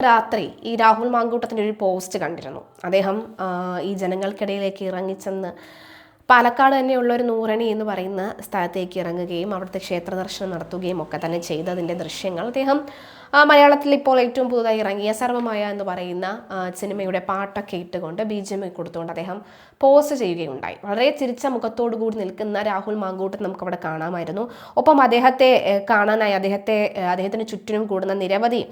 രാത്രി ഈ രാഹുൽ മാങ്കൂട്ടത്തിന്റെ ഒരു പോസ്റ്റ് കണ്ടിരുന്നു. അദ്ദേഹം ഈ ജനങ്ങൾക്കിടയിലേക്ക് ഇറങ്ങിച്ചെന്ന് പാലക്കാട് തന്നെയുള്ള ഒരു നൂറണി എന്ന് പറയുന്ന സ്ഥലത്തേക്ക് ഇറങ്ങുകയും അവിടുത്തെ ക്ഷേത്ര ദർശനം നടത്തുകയും ഒക്കെ തന്നെ ചെയ്തതിന്റെ ദൃശ്യങ്ങൾ അദ്ദേഹം മലയാളത്തിൽ ഇപ്പോൾ ഏറ്റവും പുതുതായി ഇറങ്ങിയ സർവമായ എന്ന് പറയുന്ന സിനിമയുടെ പാട്ടൊക്കെ ഇട്ടുകൊണ്ട് ബി ജി എം കൊടുത്തുകൊണ്ട് അദ്ദേഹം പോസ്റ്റ് ചെയ്യുകയുണ്ടായി. വളരെ ചിരിച്ച മുഖത്തോടു കൂടി നിൽക്കുന്ന രാഹുൽ മാങ്കൂട്ടൻ നമുക്കവിടെ കാണാമായിരുന്നു. ഒപ്പം അദ്ദേഹത്തെ കാണാനായി അദ്ദേഹത്തെ അദ്ദേഹത്തിന് ചുറ്റിനും കൂടുന്ന നിരവധി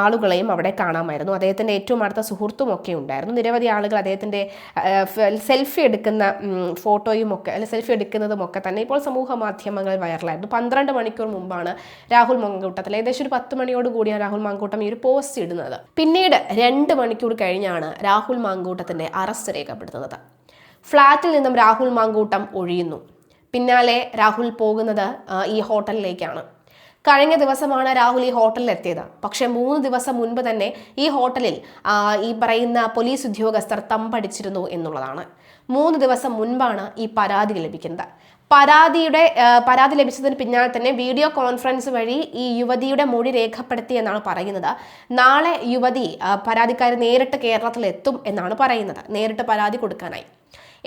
ആളുകളെയും അവിടെ കാണാമായിരുന്നു. അദ്ദേഹത്തിന്റെ ഏറ്റവും അടുത്ത സുഹൃത്തും ഒക്കെ ഉണ്ടായിരുന്നു. നിരവധി ആളുകൾ അദ്ദേഹത്തിന്റെ സെൽഫി എടുക്കുന്ന ഫോട്ടോയും ഒക്കെ അല്ലെ സെൽഫി എടുക്കുന്നതും ഒക്കെ തന്നെ ഇപ്പോൾ സമൂഹ മാധ്യമങ്ങളിൽ വൈറലായിരുന്നു. പന്ത്രണ്ട് മണിക്കൂർ മുമ്പാണ് രാഹുൽ മാങ്കൂട്ടത്തിൽ. ഏകദേശം ഒരു പത്ത് മണിയോട് കൂടിയാണ് രാഹുൽ മാങ്കൂട്ടം ഈ ഒരു പോസ്റ്റ് ഇടുന്നത്. പിന്നീട് രണ്ട് മണിക്കൂർ കഴിഞ്ഞാണ് രാഹുൽ മാങ്കൂട്ടത്തിന്റെ അറസ്റ്റ് രേഖപ്പെടുത്തുന്നത്. ഫ്ളാറ്റിൽ നിന്നും രാഹുൽ മാങ്കൂട്ടം ഒഴിയുന്നു. പിന്നാലെ രാഹുൽ പോകുന്നത് ഈ ഹോട്ടലിലേക്കാണ്. കഴിഞ്ഞ ദിവസമാണ് രാഹുൽ ഈ ഹോട്ടലിൽ എത്തിയത്. പക്ഷേ മൂന്ന് ദിവസം മുൻപ് തന്നെ ഈ ഹോട്ടലിൽ ഈ പറയുന്ന പോലീസ് ഉദ്യോഗസ്ഥർ തമ്പടിച്ചിരുന്നു എന്നുള്ളതാണ്. മൂന്ന് ദിവസം മുൻപാണ് ഈ പരാതി ലഭിക്കുന്നത്. പരാതിയുടെ പരാതി ലഭിച്ചതിന് പിന്നാലെ തന്നെ വീഡിയോ കോൺഫറൻസ് വഴി ഈ യുവതിയുടെ മൊഴി രേഖപ്പെടുത്തി എന്നാണ് പറയുന്നത്. നാളെ യുവതി പരാതിക്കാരി നേരിട്ട് കേരളത്തിൽ എത്തും എന്നാണ് പറയുന്നത്. നേരിട്ട് പരാതി കൊടുക്കാനായി.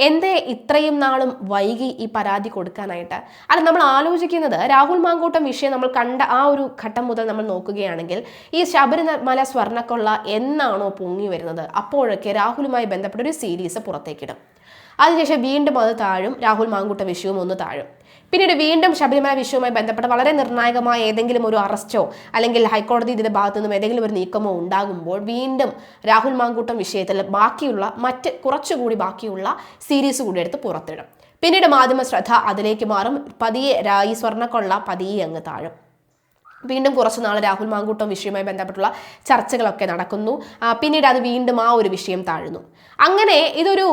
എന്തേ ഇത്രയും നാളും വൈകി ഈ പരാതി കൊടുക്കാനായിട്ട്? അല്ല നമ്മൾ ആലോചിക്കുന്നത് രാഹുൽ മാങ്കൂട്ടം വിഷയം നമ്മൾ കണ്ട ആ ഒരു ഘട്ടം മുതൽ നമ്മൾ നോക്കുകയാണെങ്കിൽ ഈ ശബരിമല സ്വർണക്കൊള്ള എന്നാണോ പൊങ്ങി വരുന്നത്? അപ്പോഴൊക്കെ രാഹുലുമായി ബന്ധപ്പെട്ട ഒരു സീരീസ് പുറത്തേക്കിടും. അതിനുശേഷം വീണ്ടും അത് താഴും രാഹുൽ മാങ്കൂട്ടം വിഷയവും ഒന്ന് താഴും. പിന്നീട് വീണ്ടും ശബരിമല വിഷയവുമായി ബന്ധപ്പെട്ട വളരെ നിർണായകമായ ഏതെങ്കിലും ഒരു അറസ്റ്റോ അല്ലെങ്കിൽ ഹൈക്കോടതി ഇതിന്റെ ഭാഗത്തു നിന്നും ഏതെങ്കിലും ഒരു നീക്കമോ ഉണ്ടാകുമ്പോൾ വീണ്ടും രാഹുൽ മാങ്കൂട്ടം വിഷയത്തിൽ ബാക്കിയുള്ള മറ്റ് കുറച്ചുകൂടി ബാക്കിയുള്ള സീരീസ് കൂടി എടുത്ത് പുറത്തിടും. പിന്നീട് മാധ്യമ ശ്രദ്ധ അതിലേക്ക് മാറും. പതിയെ ഈ സ്വർണക്കൊള്ള പതിയെ അങ്ങ് താഴും. വീണ്ടും കുറച്ച് നാൾ രാഹുൽ മാങ്കൂട്ടം വിഷയവുമായി ബന്ധപ്പെട്ടുള്ള ചർച്ചകളൊക്കെ നടക്കുന്നു. പിന്നീട് അത് വീണ്ടും ആ ഒരു വിഷയം താഴുന്നു. അങ്ങനെ ഇതൊരു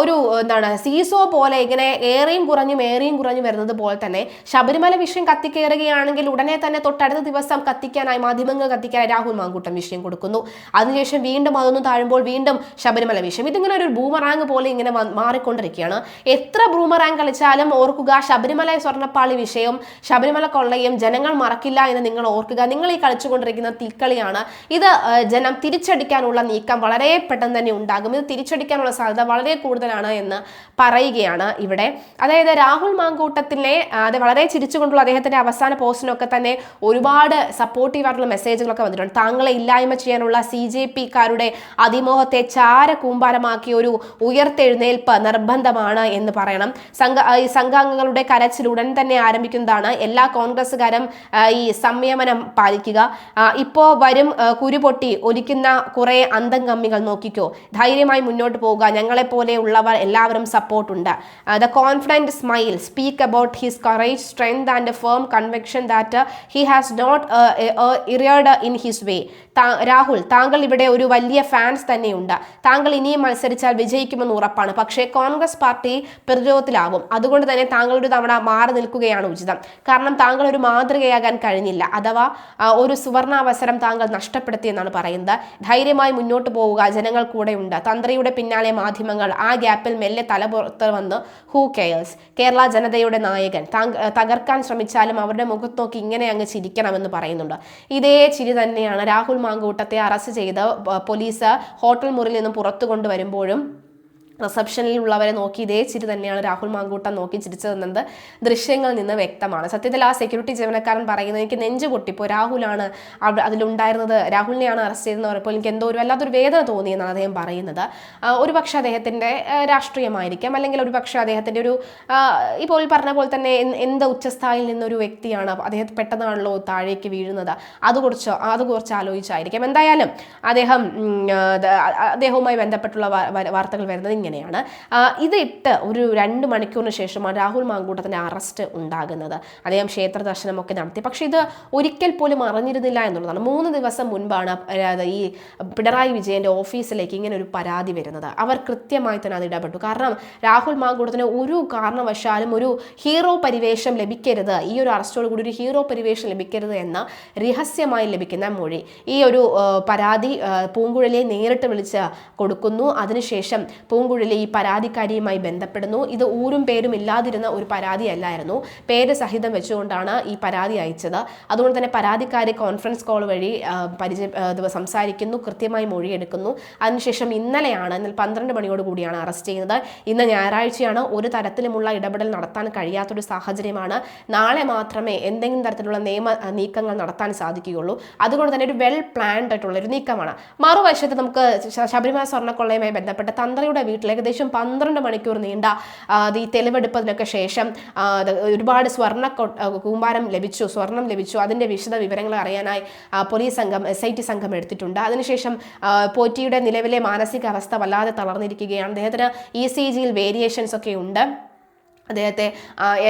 ഒരു എന്താണ് സീസോ പോലെ ഇങ്ങനെ ഏറെയും കുറഞ്ഞും ഏറെയും കുറഞ്ഞും വരുന്നത് പോലെ തന്നെ ശബരിമല വിഷയം കത്തിക്കയറുകയാണെങ്കിൽ ഉടനെ തന്നെ തൊട്ടടുത്ത ദിവസം കത്തിക്കാനായി മാധ്യമങ്ങൾ കത്തിക്കാനായി രാഹുൽ മാങ്കൂട്ടം വിഷയം കൊടുക്കുന്നു. അതിനുശേഷം വീണ്ടും അതൊന്ന് താഴുമ്പോൾ വീണ്ടും ശബരിമല വിഷയം. ഇതിങ്ങനെ ഒരു ബൂമറാങ് പോലെ ഇങ്ങനെ മാറിക്കൊണ്ടിരിക്കുകയാണ്. എത്ര ബൂമറാങ് കളിച്ചാലും ഓർക്കുക ശബരിമല സ്വർണപ്പാളി വിഷയം ശബരിമല കൊള്ളയും ജനങ്ങൾ മറക്കില്ല എന്ന് നിങ്ങൾ ഓർക്കുക. നിങ്ങൾ ഈ കളിച്ചുകൊണ്ടിരിക്കുന്ന തീക്കളിയാണ്. ഇത് ജനം തിരിച്ചടിക്കാനുള്ള നീക്കം വളരെ പെട്ടെന്ന് തന്നെ ഉണ്ടാകും. ഇത് തിരിച്ചടിക്കാനുള്ള സാധ്യത വളരെ കൂടുതലാണ് എന്ന് പറയുകയാണ് ഇവിടെ. അതായത് രാഹുൽ മാങ്കൂട്ടത്തിനെ അത് വളരെ ചിരിച്ചുകൊണ്ടുള്ള അദ്ദേഹത്തിന്റെ അവസാന പോസ്റ്റിനൊക്കെ തന്നെ ഒരുപാട് സപ്പോർട്ടീവ് ആയിട്ടുള്ള മെസ്സേജുകളൊക്കെ വന്നിട്ടുണ്ട്. താങ്കളെ ഇല്ലായ്മ ചെയ്യാനുള്ള സി ജെ പിക്കാരുടെ അതിമോഹത്തെ ചാര കൂമ്പാരമാക്കിയ ഒരു ഉയർത്തെഴുന്നേൽപ്പ് നിർബന്ധമാണ് എന്ന് പറയണം. സംഘ ഈ സംഘാംഗങ്ങളുടെ കരച്ചിൽ ഉടൻ തന്നെ ആരംഭിക്കുന്നതാണ്. എല്ലാ കോൺഗ്രസ്സുകാരും ഈ സംയമനം പാലിക്കുക. ഇപ്പോൾ ഇപ്പോ വരും കുരുപൊട്ടി ഒലിക്കുന്ന കുറേ അന്തം കമ്മികൾ നോക്കിക്കോ. ധൈര്യമായി മുന്നോട്ട് പോവുക. ഞങ്ങളെ പോലെ ഉള്ളവർ എല്ലാവരും സപ്പോർട്ടുണ്ട് the confident smile speak about his courage strength and firm conviction that he has not erred in his way Rahul താങ്കൾ ഇവിടെ ഒരു വലിയ ഫാൻസ് തന്നെയുണ്ട്. താങ്കൾ ഇനിയും മത്സരിച്ചാൽ വിജയിക്കുമെന്ന് ഉറപ്പാണ്. പക്ഷേ കോൺഗ്രസ് പാർട്ടി പ്രതിരോധത്തിലാകും. അതുകൊണ്ട് തന്നെ താങ്കൾ ഒരു തവണ മാറി നിൽക്കുകയാണ് ഉചിതം. കാരണം താങ്കൾ ഒരു മാതൃകയാകാൻ കഴിഞ്ഞില്ല. അഥവാ ഒരു സുവർണാവസരം താങ്കൾ നഷ്ടപ്പെടുത്തി എന്നാണ് പറയുന്നത്. ധൈര്യമായി മുന്നോട്ട് പോവുക ജനങ്ങൾ കൂടെയുണ്ട് തന്ത്രിയുടെ പിന്നാലെ മാധ്യമങ്ങൾ ആ ഗ്യാപ്പിൽ മെല്ലെ തലപുറത്ത് വന്ന് ഹൂ കെയേഴ്സ് കേരള ജനതയുടെ നായകൻ. തകർക്കാൻ ശ്രമിച്ചാലും അവരുടെ മുഖത്ത് നോക്കി ഇങ്ങനെ അങ്ങ് ചിരിക്കണമെന്ന് പറയുന്നുണ്ട്. ഇതേ ചിരി തന്നെയാണ് രാഹുൽ മാങ്കൂട്ടത്തെ അറസ്റ്റ് ചെയ്ത് പോലീസ് ഹോട്ടൽ മുറിയിൽ നിന്ന് പുറത്തു കൊണ്ടുവരുമ്പോഴും റിസപ്ഷനിലുള്ളവരെ നോക്കി ഇതേ ചിരി തന്നെയാണ് രാഹുൽ മാങ്കൂട്ടം നോക്കി ചിരിച്ചതെന്നത് ദൃശ്യങ്ങളിൽ നിന്ന് വ്യക്തമാണ്. സത്യത്തിൽ ആ സെക്യൂരിറ്റി ജീവനക്കാരൻ പറയുന്നത് എനിക്ക് നെഞ്ചു പൊട്ടിപ്പോ രാഹുലാണ് അതിലുണ്ടായിരുന്നത്. രാഹുലിനെയാണ് അറസ്റ്റ് ചെയ്തെന്ന് പറയുമ്പോൾ എനിക്ക് എന്തോ ഒരു വല്ലാത്തൊരു വേദന തോന്നിയെന്നാണ് അദ്ദേഹം പറയുന്നത്. ഒരു പക്ഷേ അദ്ദേഹത്തിന്റെ രാഷ്ട്രീയമായിരിക്കാം. അല്ലെങ്കിൽ ഒരു പക്ഷേ അദ്ദേഹത്തിന്റെ ഒരു ഇപ്പോൾ പറഞ്ഞ പോലെ തന്നെ എന്ത് ഉച്ചസ്ഥായിൽ നിന്നൊരു വ്യക്തിയാണ് അദ്ദേഹം പെട്ടെന്നാണല്ലോ താഴേക്ക് വീഴുന്നത്. അത് കുറച്ചോ അത് കുറിച്ച് ആലോചിച്ചായിരിക്കും. എന്തായാലും അദ്ദേഹം അദ്ദേഹവുമായി ബന്ധപ്പെട്ടുള്ള വാർത്തകൾ വരുന്നത് ഇങ്ങനെയാണ്. ഇതിട്ട് ഒരു രണ്ട് മണിക്കൂറിന് ശേഷമാണ് രാഹുൽ മാങ്കൂട്ടത്തിന്റെ അറസ്റ്റ് ഉണ്ടാകുന്നത്. അദ്ദേഹം ക്ഷേത്ര ദർശനമൊക്കെ നടത്തി. പക്ഷേ ഇത് ഒരിക്കൽ പോലും അറിഞ്ഞിരുന്നില്ല എന്നുള്ളതാണ്. മൂന്ന് ദിവസം മുൻപാണ് ഈ പിണറായി വിജയന്റെ ഓഫീസിലേക്ക് ഇങ്ങനെ ഒരു പരാതി വരുന്നത്. അവർ കൃത്യമായി തന്നെ അത് ഇടപെട്ടു. കാരണം രാഹുൽ മാങ്കൂട്ടത്തിന് ഒരു കാരണവശാലും ഒരു ഹീറോ പരിവേഷം ലഭിക്കരുത് ഈ ഒരു അറസ്റ്റോട് കൂടി ഒരു ഹീറോ പരിവേഷം ലഭിക്കരുത് എന്ന രഹസ്യമായി ലഭിക്കുന്ന മൊഴി. ഈ ഒരു പരാതി പൂങ്കുഴലിയെ നേരിട്ട് വിളിച്ച് കൊടുക്കുന്നു. അതിനുശേഷം പൂങ്കുഴലി കൊടുങ്ങുകുഴിലെ ഈ പരാതിക്കാരിയുമായി ബന്ധപ്പെടുന്നു. ഇത് ഊരും പേരും ഇല്ലാതിരുന്ന ഒരു പരാതിയല്ലായിരുന്നു. പേര് സഹിതം വെച്ചുകൊണ്ടാണ് ഈ പരാതി അയച്ചത്. അതുകൊണ്ട് തന്നെ പരാതിക്കാരി കോൺഫറൻസ് കോൾ വഴി പരിചയ സംസാരിക്കുന്നു കൃത്യമായി മൊഴിയെടുക്കുന്നു. അതിനുശേഷം ഇന്നലെയാണ് ഇന്നലെ പന്ത്രണ്ട് മണിയോട് കൂടിയാണ് അറസ്റ്റ് ചെയ്യുന്നത്. ഇന്ന് ഞായറാഴ്ചയാണ് ഒരു തരത്തിലുമുള്ള ഇടപെടൽ നടത്താൻ കഴിയാത്തൊരു സാഹചര്യമാണ്. നാളെ മാത്രമേ എന്തെങ്കിലും തരത്തിലുള്ള നിയമ നീക്കങ്ങൾ നടത്താൻ സാധിക്കുകയുള്ളൂ. അതുകൊണ്ട് തന്നെ ഒരു വെൽ പ്ലാൻഡ് ആയിട്ടുള്ള ഒരു നീക്കമാണ്. മറുവശത്ത് നമുക്ക് ശബരിമല സ്വർണക്കൊള്ളയുമായി ബന്ധപ്പെട്ട് തന്ത്രിയുടെ വീട്ടിൽ ഏകദേശം പന്ത്രണ്ട് മണിക്കൂർ നീണ്ട ഈ തെളിവെടുപ്പതിനൊക്കെ ശേഷം ഒരുപാട് സ്വർണ കൂമ്പാരം ലഭിച്ചു സ്വർണം ലഭിച്ചു. അതിന്റെ വിശദ വിവരങ്ങൾ അറിയാനായി പോലീസ് സംഘം എസ് ഐ ടി സംഘം എടുത്തിട്ടുണ്ട്. അതിനുശേഷം പോറ്റിയുടെ നിലവിലെ മാനസികാവസ്ഥ വല്ലാതെ തളർന്നിരിക്കുകയാണ്. അദ്ദേഹത്തിന് ഇ സി ജിയിൽ വേരിയേഷൻസ് ഒക്കെ ഉണ്ട്. അദ്ദേഹത്തെ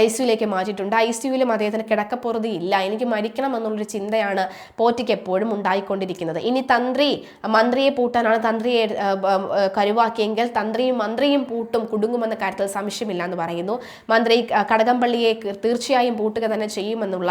ഐ സിയുലേക്ക് മാറ്റിയിട്ടുണ്ട്. ഐ സിയുവിലും അദ്ദേഹത്തിന് കിടക്കപ്പുറതി ഇല്ല. എനിക്ക് മരിക്കണം എന്നുള്ളൊരു ചിന്തയാണ് പോറ്റിക്ക് എപ്പോഴും ഉണ്ടായിക്കൊണ്ടിരിക്കുന്നത്. ഇനി തന്ത്രി മന്ത്രിയെ പൂട്ടാനാണ് തന്ത്രിയെ കരുവാക്കിയെങ്കിൽ തന്ത്രിയും മന്ത്രിയും പൂട്ടും കുടുങ്ങുമെന്ന കാര്യത്തിൽ സംശയമില്ല എന്ന് പറയുന്നു. മന്ത്രി കടകംപള്ളിയെ തീർച്ചയായും പൂട്ടുക തന്നെ ചെയ്യുമെന്നുള്ള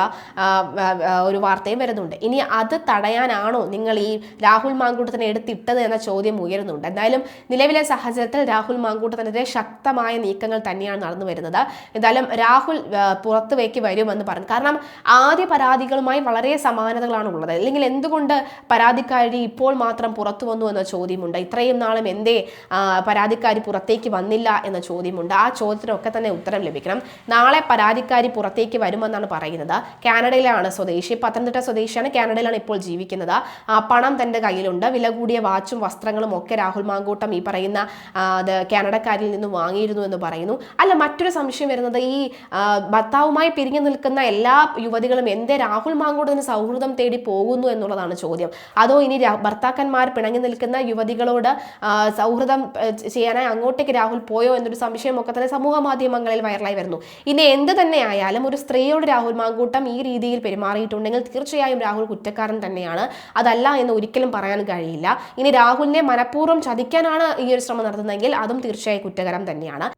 ഒരു വാർത്തയും വരുന്നുണ്ട്. ഇനി അത് തടയാനാണോ നിങ്ങൾ ഈ രാഹുൽ മാങ്കൂട്ടത്തിനെ എടുത്തിട്ടത് എന്ന ചോദ്യം ഉയരുന്നുണ്ട്. എന്തായാലും നിലവിലെ സാഹചര്യത്തിൽ രാഹുൽ മാങ്കൂട്ടത്തിനെതിരെ ശക്തമായ നീക്കങ്ങൾ തന്നെയാണ് നടന്നു വരുന്നത്. എന്തായാലും രാഹുൽ പുറത്തു പുറത്തുവേക്ക് വരുമെന്ന് പറഞ്ഞു. കാരണം ആദ്യ പരാതികളുമായി വളരെ സമാനതകളാണ് ഉള്ളത് അല്ലെങ്കിൽ എന്തുകൊണ്ട് പരാതിക്കാരി ഇപ്പോൾ മാത്രം പുറത്തു വന്നു എന്ന ചോദ്യമുണ്ട്. ഇത്രയും നാളും എന്തേ പരാതിക്കാരി പുറത്തേക്ക് വന്നില്ല എന്ന ചോദ്യമുണ്ട്. ആ ചോദ്യത്തിനൊക്കെ തന്നെ ഉത്തരം ലഭിക്കണം. നാളെ പരാതിക്കാരി പുറത്തേക്ക് വരുമെന്നാണ് പറയുന്നത്. കാനഡയിലാണ് സ്വദേശി. പത്തനംതിട്ട സ്വദേശിയാണ്. കാനഡയിലാണ് ഇപ്പോൾ ജീവിക്കുന്നത്. ആ, പണം തന്റെ കയ്യിലുണ്ട്. വില കൂടിയ വാച്ചും വസ്ത്രങ്ങളും ഒക്കെ രാഹുൽ മാങ്കൂട്ടം ഈ പറയുന്ന കാനഡക്കാരിൽ നിന്ന് വാങ്ങിയിരുന്നു എന്ന് പറയുന്നു. അല്ല മറ്റൊരു സംശയം വരുന്നത് ഈ ഭർത്താവുമായി പിരിഞ്ഞു നിൽക്കുന്ന എല്ലാ യുവതികളും എന്തേ രാഹുൽ മാങ്കോടിന് സൗഹൃദം തേടി പോകുന്നു എന്നുള്ളതാണ് ചോദ്യം. അതോ ഇനി ഭർത്താക്കന്മാർ പിണങ്ങി നിൽക്കുന്ന യുവതികളോട് സൗഹൃദം ചെയ്യാനായി അങ്ങോട്ടേക്ക് രാഹുൽ പോയോ എന്നൊരു സംശയം ഒക്കെ തന്നെ സമൂഹ മാധ്യമങ്ങളിൽ വൈറലായി വരുന്നു. ഇനി എന്ത് തന്നെ ആയാലും ഒരു സ്ത്രീയോട് രാഹുൽ മാങ്കൂട്ടം ഈ രീതിയിൽ പെരുമാറിയിട്ടുണ്ടെങ്കിൽ തീർച്ചയായും രാഹുൽ കുറ്റക്കാരൻ തന്നെയാണ്. അതല്ല എന്ന് ഒരിക്കലും പറയാൻ കഴിയില്ല. ഇനി രാഹുലിനെ മനഃപൂർവം ചതിക്കാനാണ് ഈ ഒരു ശ്രമം നടത്തുന്നതെങ്കിൽ അതും തീർച്ചയായും കുറ്റകരം തന്നെയാണ്.